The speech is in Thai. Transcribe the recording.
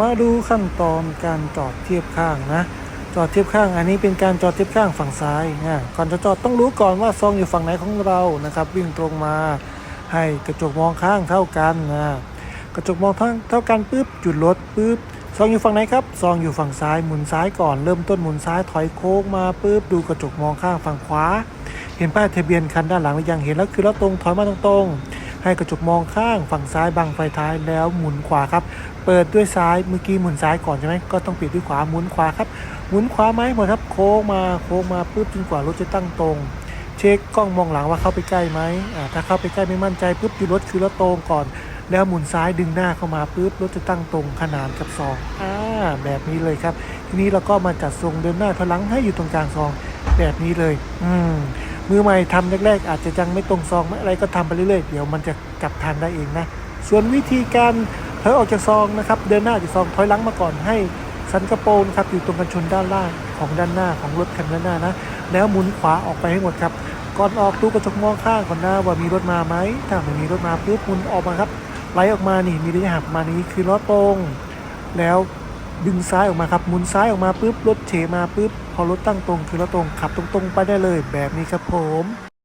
มาดูขั้นตอนการจอดเทียบข้างนะ จอดเทียบข้างอันนี้เป็นการจอดเทียบข้างฝั่งซ้ายนะก่อนจะจอดต้องรู้ก่อนว่าซองอยู่ฝั่งไหนของเรานะครับ วิ่งตรงมาให้กระจกมองข้างเท่ากันนะกระจกมองเท่าเท่ากันปุ๊บหยุดรถปุ๊บซองอยู่ฝั่งไหนครับซองอยู่ฝั่งซ้ายหมุนซ้ายก่อนเริ่มต้นหมุนซ้ายถอยโค้งมาปุ๊บดูกระจกมองข้างฝั่งขวา เห็นป้ายทะเบียนคันด้านหลังหรือยังเห็นแล้วคือแล้วตรงถอยมาตรงๆให้กระจกมองข้างฝั่งซ้ายบังไฟท้ายแล้วหมุนขวาครับ เปิดด้วยซ้ายเมื่อกี้หมุนซ้ายก่อนใช่ไหมก็ต้องปิดด้วยขวาหมุนขวาครับหมุนขวาไหมหมดครับโค้งมาโค้งมาปุ๊บจนกว่ารถจะตั้งตรง เช็คกล้องมองหลังว่าเข้าไปใกล้ไหมอ่าถ้าเข้าไปใกล้ไม่มั่นใจปุ๊บหยุดรถคือรถตรงก่อน แล้วหมุนซ้ายดึงหน้าเข้ามาปุ๊บรถจะตั้งตรงขนานกับซองอ่าแบบนี้เลยครับ ทีนี้เราก็มาจัดทรงเดินหน้าถอยหลังให้อยู่ตรงกลางซองแบบนี้เลย อืมมือใหม่ทำแรกๆอาจจะยังไม่ตรงซองไม่อะไรก็ทำไปเรื่อยๆเดี๋ยวมันจะกลับทางได้เองนะ ส่วนวิธีการ อยออกจากซองนะครับ เดินหน้าจากซองถอยหลังมาก่อนให้สันกระโปรงครับอยู่ตรงกันชนด้านล่างของด้านหน้าของรถคันด้านหน้านะ แล้วหมุนขวาออกไปให้หมดครับ ก่อนออกดูกระจกมองข้างก่อนนะว่ามีรถมาไหมถ้าไม่มีรถมาปุ๊บหมุนออกมาครับไหลออกมานี่มีระยะห่างมานี้คือล้อตรง แล้วดึงซ้ายออกมาครับหมุนซ้ายออกมาปุ๊บรถเฉมาปุ๊บพอรถตั้งตรงคือล้อตรงขับตรงๆไปได้เลยแบบนี้ครับผม